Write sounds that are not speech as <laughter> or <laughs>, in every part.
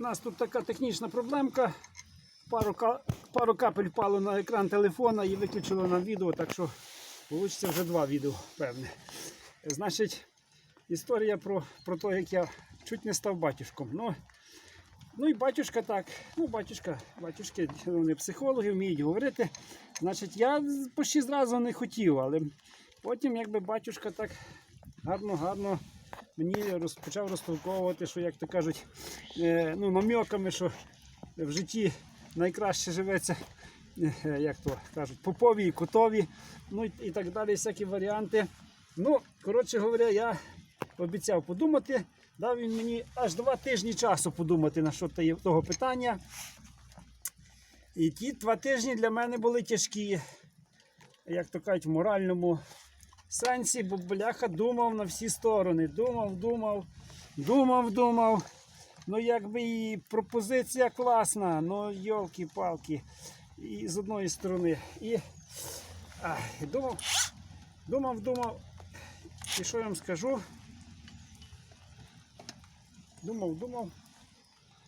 У нас тут така технічна проблемка. Пару, пару капель впало на екран телефона і виключило нам відео, так що вийде вже два відео, певне. Значить, історія про, про те, як я чуть не став батюшком. Ну, ну і батюшка так. Ну, батюшка, батюшки, вони психологи, вміють говорити. Значить, я почти зразу не хотів, але потім, якби батюшка так гарно-гарно мені роз, почав розтолковувати, що, як то кажуть, е, ну, намеками, що в житті найкраще живеться, е, як то кажуть, попові і котові, ну і так далі, всякі варіанти. Ну, коротше говоря, я обіцяв подумати. Дав він мені аж два тижні часу подумати на що того питання. І ті два тижні для мене були тяжкі, як то кажуть, в моральному сенсі, бо бляха думав на всі сторони. Думав, думав, думав, думав. Ну, якби і пропозиція класна, ну йолки-палки. І з одної сторони. І і думав, думав, думав. І що я вам скажу? Думав, думав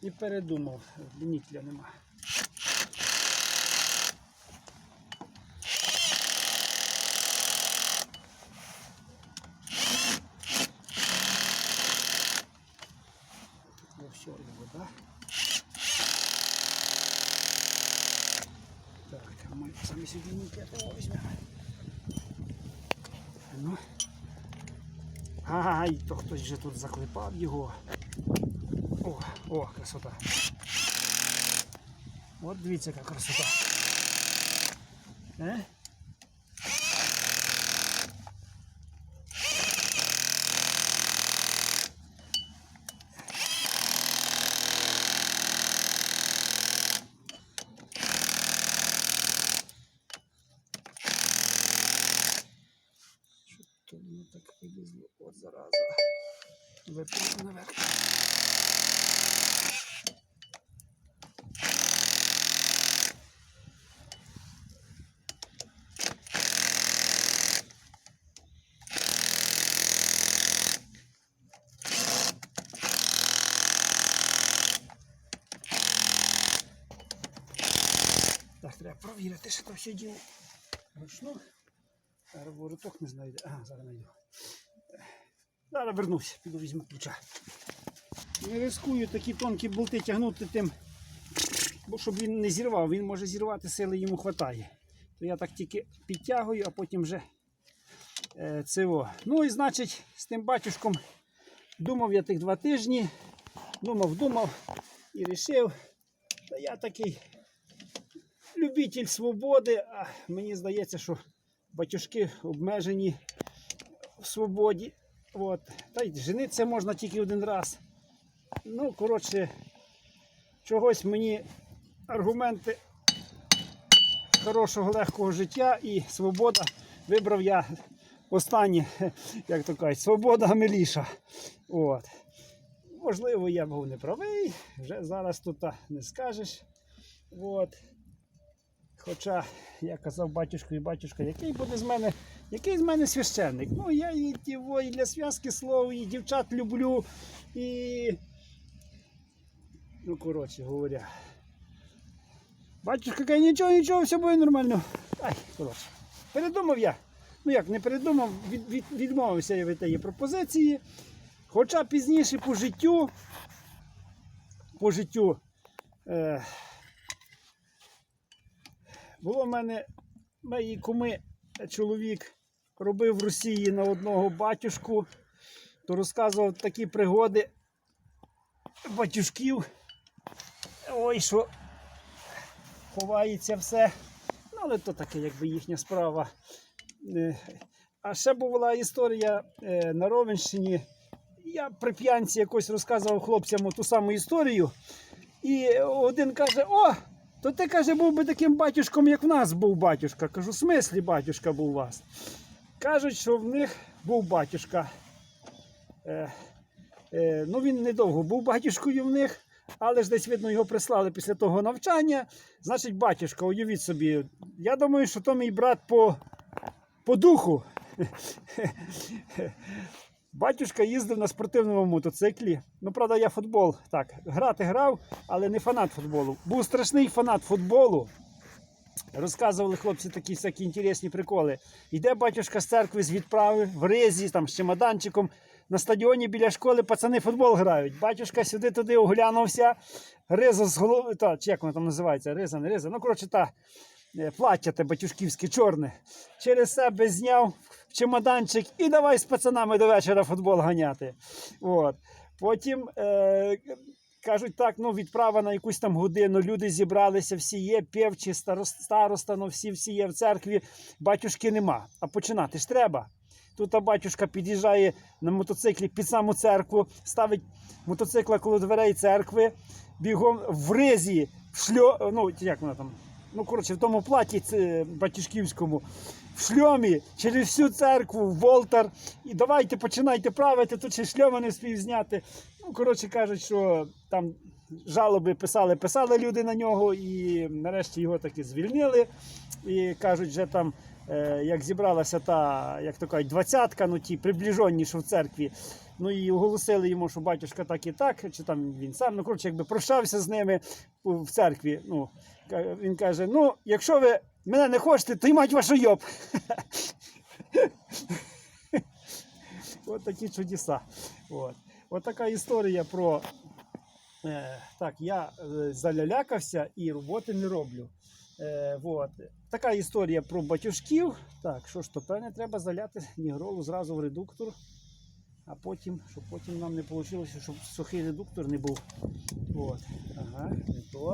і передумав. Нікля нема. Сюди ніке того візьмемо. Ну. Ай, то хтось вже тут заклепав його. О, о, красота. От дивіться, яка красота. Е? То воно так вилізло? От зараза. Витримо наверх. Так, треба провірити, що там все діло. Ручну. Зараз не знайде. Ага, зараз знайду. Зараз вернусь, піду візьму ключа. Не рискую такі тонкі болти тягнути тим, бо щоб він не зірвав, він може зірвати, сили йому вистачає. То я так тільки підтягую, а потім вже е, цього. Ну і значить, з тим батюшком думав я тих два тижні, думав, думав і вирішив, та я такий любитель свободи, а мені здається, що батюшки обмежені в свободі. От. Та й жениться можна тільки один раз. Ну, коротше, чогось мені аргументи хорошого легкого життя і свобода вибрав я останнє, як то кажуть, свобода миліша. От. Можливо, я був неправий, вже зараз тут не скажеш. От. Хоча я казав батюшку і батюшка, який буде з мене, який з мене священник. Ну, я і, тіво, і для зв'язки слов, і дівчат люблю, і. Ну, коротше говоря. Батюшка каже, нічого, нічого, все буде нормально. Ай, коротше. Передумав я. Ну як, не передумав, від, від, відмовився я від тієї пропозиції. Хоча пізніше по життю, по життю. Е, було в мене мої куми чоловік робив в Росії на одного батюшку, то розказував такі пригоди батюшків. Ой, що ховається все. Ну, але то таке, якби їхня справа. Е, А ще була історія е, на Ровенщині. Я при п'янці якось розказував хлопцям ту саму історію. І один каже: О, то ти каже, був би таким батюшком, як в нас був батюшка. Кажу, в смислі батюшка був у вас. Кажуть, що в них був батюшка. Е, е, ну він недовго був батюшкою в них, але ж десь, видно, його прислали після того навчання. Значить, батюшка, уявіть собі. Я думаю, що то мій брат по, по духу. Батюшка їздив на спортивному мотоциклі. Ну, правда, я футбол так, грати грав, але не фанат футболу. Був страшний фанат футболу. Розказували хлопці такі всякі інтересні приколи. Йде батюшка з церкви з відправи в ризі, там з чемоданчиком. На стадіоні біля школи пацани футбол грають. Батюшка сюди туди оглянувся. Риза з голови. Та, чи як воно там називається? Риза, не риза. Ну, коротше, та плаття те батюшківське чорне. Через себе зняв чемоданчик і давай з пацанами до вечора футбол ганяти. От. Потім е, кажуть так, ну відправа на якусь там годину. Люди зібралися, всі є, певчі, староста, ну всі, всі є в церкві. Батюшки нема. А починати ж треба. Тут батюшка під'їжджає на мотоциклі під саму церкву, ставить мотоцикла коло дверей церкви, бігом в ризі, в шльо, ну як вона там, ну коротше, в тому платі це, батюшківському, в шльомі через всю церкву, в волтар. І давайте починайте правити, тут ще шльома не спів зняти. Ну, коротше кажуть, що там жалоби писали, писали люди на нього, і нарешті його таки звільнили. І кажуть, вже там, е, як зібралася та, як то кажуть, двадцятка, ну ті приближенні, що в церкві. Ну і оголосили йому, що батюшка так і так, чи там він сам, ну коротше, якби прощався з ними в церкві. Ну, він каже: ну, якщо ви мене не хочете, то й мать вашу йоб. <laughs> От такі чудеса. От така історія про. Е, так, я е, залялякався і роботи не роблю. Е, вот. Така історія про батюшків. Так, що ж то, певне, треба заляти нігролу зразу в редуктор, а потім, щоб потім нам не вийшло, щоб сухий редуктор не був. От. Ага, не то.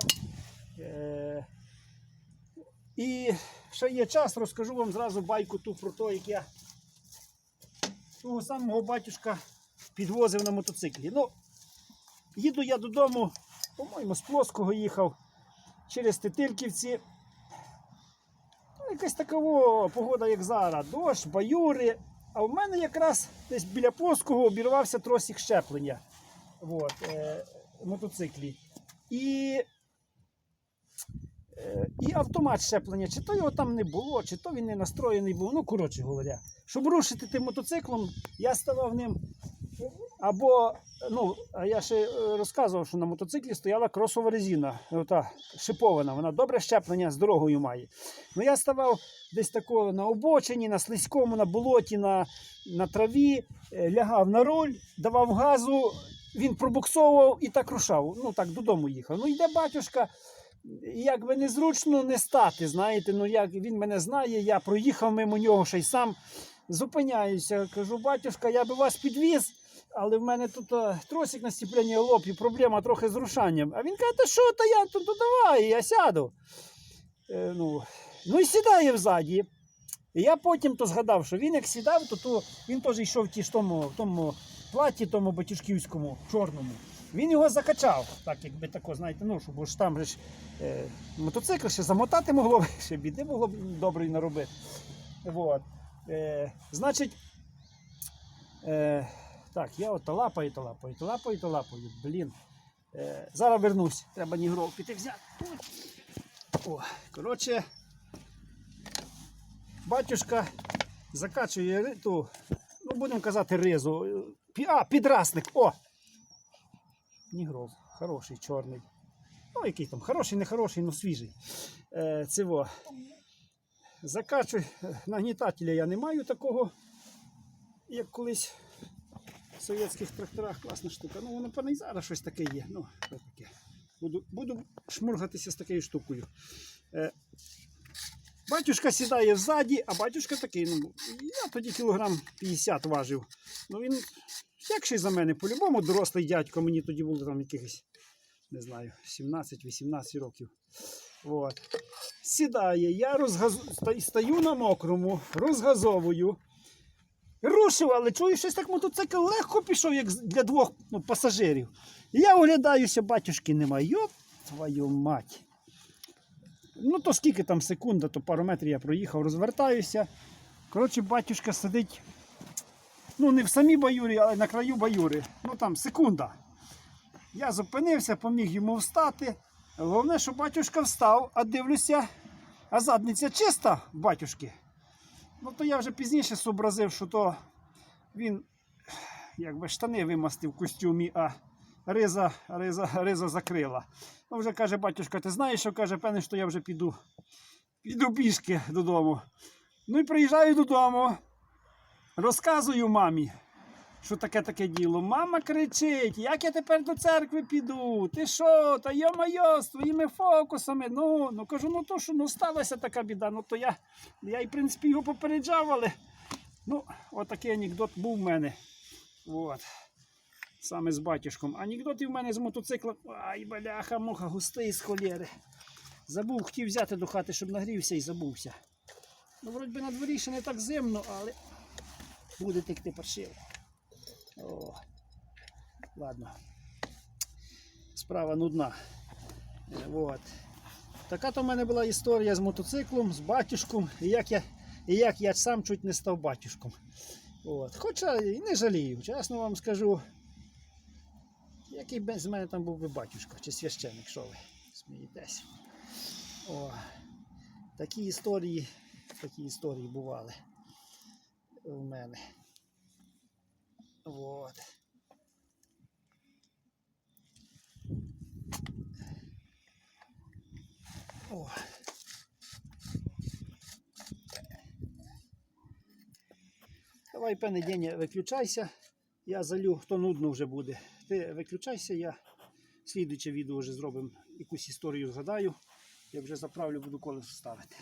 Е, і ще є час, розкажу вам зразу байку ту про те, як я того самого батюшка підвозив на мотоциклі. Ну, їду я додому, по-моєму, з Плоского їхав через Тетильківці. Ну, якась така о, погода, як зараз. Дощ, баюри. А в мене якраз десь біля Плоского обірвався тросик щеплення. От, е, мотоциклі. І Е, І автомат щеплення, чи то його там не було, чи то він не настроєний був. Ну, коротше говоря, щоб рушити тим мотоциклом, я ставав ним. Або, ну, я ще е, розказував, що на мотоциклі стояла кросова резина, ота шипована, вона добре щеплення з дорогою має. Ну я ставав десь такого на обочині, на слизькому, на болоті, на, на траві, е, лягав на руль, давав газу, він пробуксовував і так рушав. Ну так додому їхав. Ну йде батюшка. І Якби незручно не стати, знаєте, ну як він мене знає, я проїхав мимо нього ще й сам зупиняюся. Кажу, батюшка, я би вас підвіз, але в мене тут е, тросик на стіпляння лоб і проблема трохи з рушанням. А він каже, та що, та я тут давай, я сяду. Е, ну, ну і сідає взаді. І я потім то згадав, що він як сідав, то, то він теж йшов в ті ж тому, в тому платі, тому батюшківському, чорному. Він його закачав, так якби тако, знаєте, ну, щоб ж там ж, е, мотоцикл ще замотати могло б, ще біди могло б доброї наробити. Вот. Е, значить, е, так, я от лапаю, то лапаю, то лапаю, то лапаю. Блін. Е, зараз вернусь. Треба нігров піти взяти. О, коротше, батюшка закачує ту, ну будемо казати, ризу. А, підрасник. О! Нігров. Хороший, чорний. Ну, який там, хороший, не хороший, ну свіжий. Е, цього. Закачуй. Нагнітателя я не маю такого, як колись совєтських тракторах. Класна штука. Ну, воно певно, і зараз щось таке є. Ну, таке. Буду, буду шмургатися з такою штукою. Е, батюшка сідає ззаді, а батюшка такий. Ну, я тоді кілограм 50 важив. Ну, він якший за мене, по-любому дорослий дядько, мені тоді було там якихось, не знаю, 17-18 років. От. Сідає, я розгаз... стаю на мокрому, розгазовую. Рушив, але чую, щось так мотоцикл легко пішов, як для двох ну, пасажирів. І я оглядаюся, батюшки нема. Йоп, твою мать. Ну, то скільки там секунда, то пару метрів я проїхав, розвертаюся. Коротше, батюшка сидить ну не в самій баюрі, але на краю баюри. Ну там секунда. Я зупинився, поміг йому встати. Головне, що батюшка встав, а дивлюся, а задниця чиста батюшки. Ну то я вже пізніше зобразив, що то він якби штани вимастив в костюмі, а риза, риза, риза закрила. Ну, вже каже, батюшка, ти знаєш, що каже, певне, що я вже піду, піду пішки додому. Ну і приїжджаю додому, розказую мамі, що таке таке діло. Мама кричить, як я тепер до церкви піду? Ти що? Та йо-майо, з твоїми фокусами. Ну, ну кажу, ну то що ну сталася така біда. Ну то я, я і в принципі його попереджав, але ну, отакий анекдот був в мене. От. Саме з батюшком. Анекдот і в мене з мотоцикла. Ай, бляха, муха, густий з холєри. Забув, хотів взяти до хати, щоб нагрівся і забувся. Ну, вроді би на дворі ще не так зимно, але буде текти паршиво. О, ладно. Справа нудна. Е, Вот. Така то в мене була історія з мотоциклом, з батюшком, і як я, і як я сам чуть не став батюшком. От. Хоча і не жалію, чесно вам скажу. Який з мене там був би батюшка чи священник, що ви смієтесь. О, такі історії, такі історії бували у мене. Вот. О. Давай, пане Деня, виключайся. Я залю, хто нудно вже буде. Ти виключайся, я слідуюче відео вже зробимо якусь історію згадаю. Я вже заправлю, буду колесо ставити.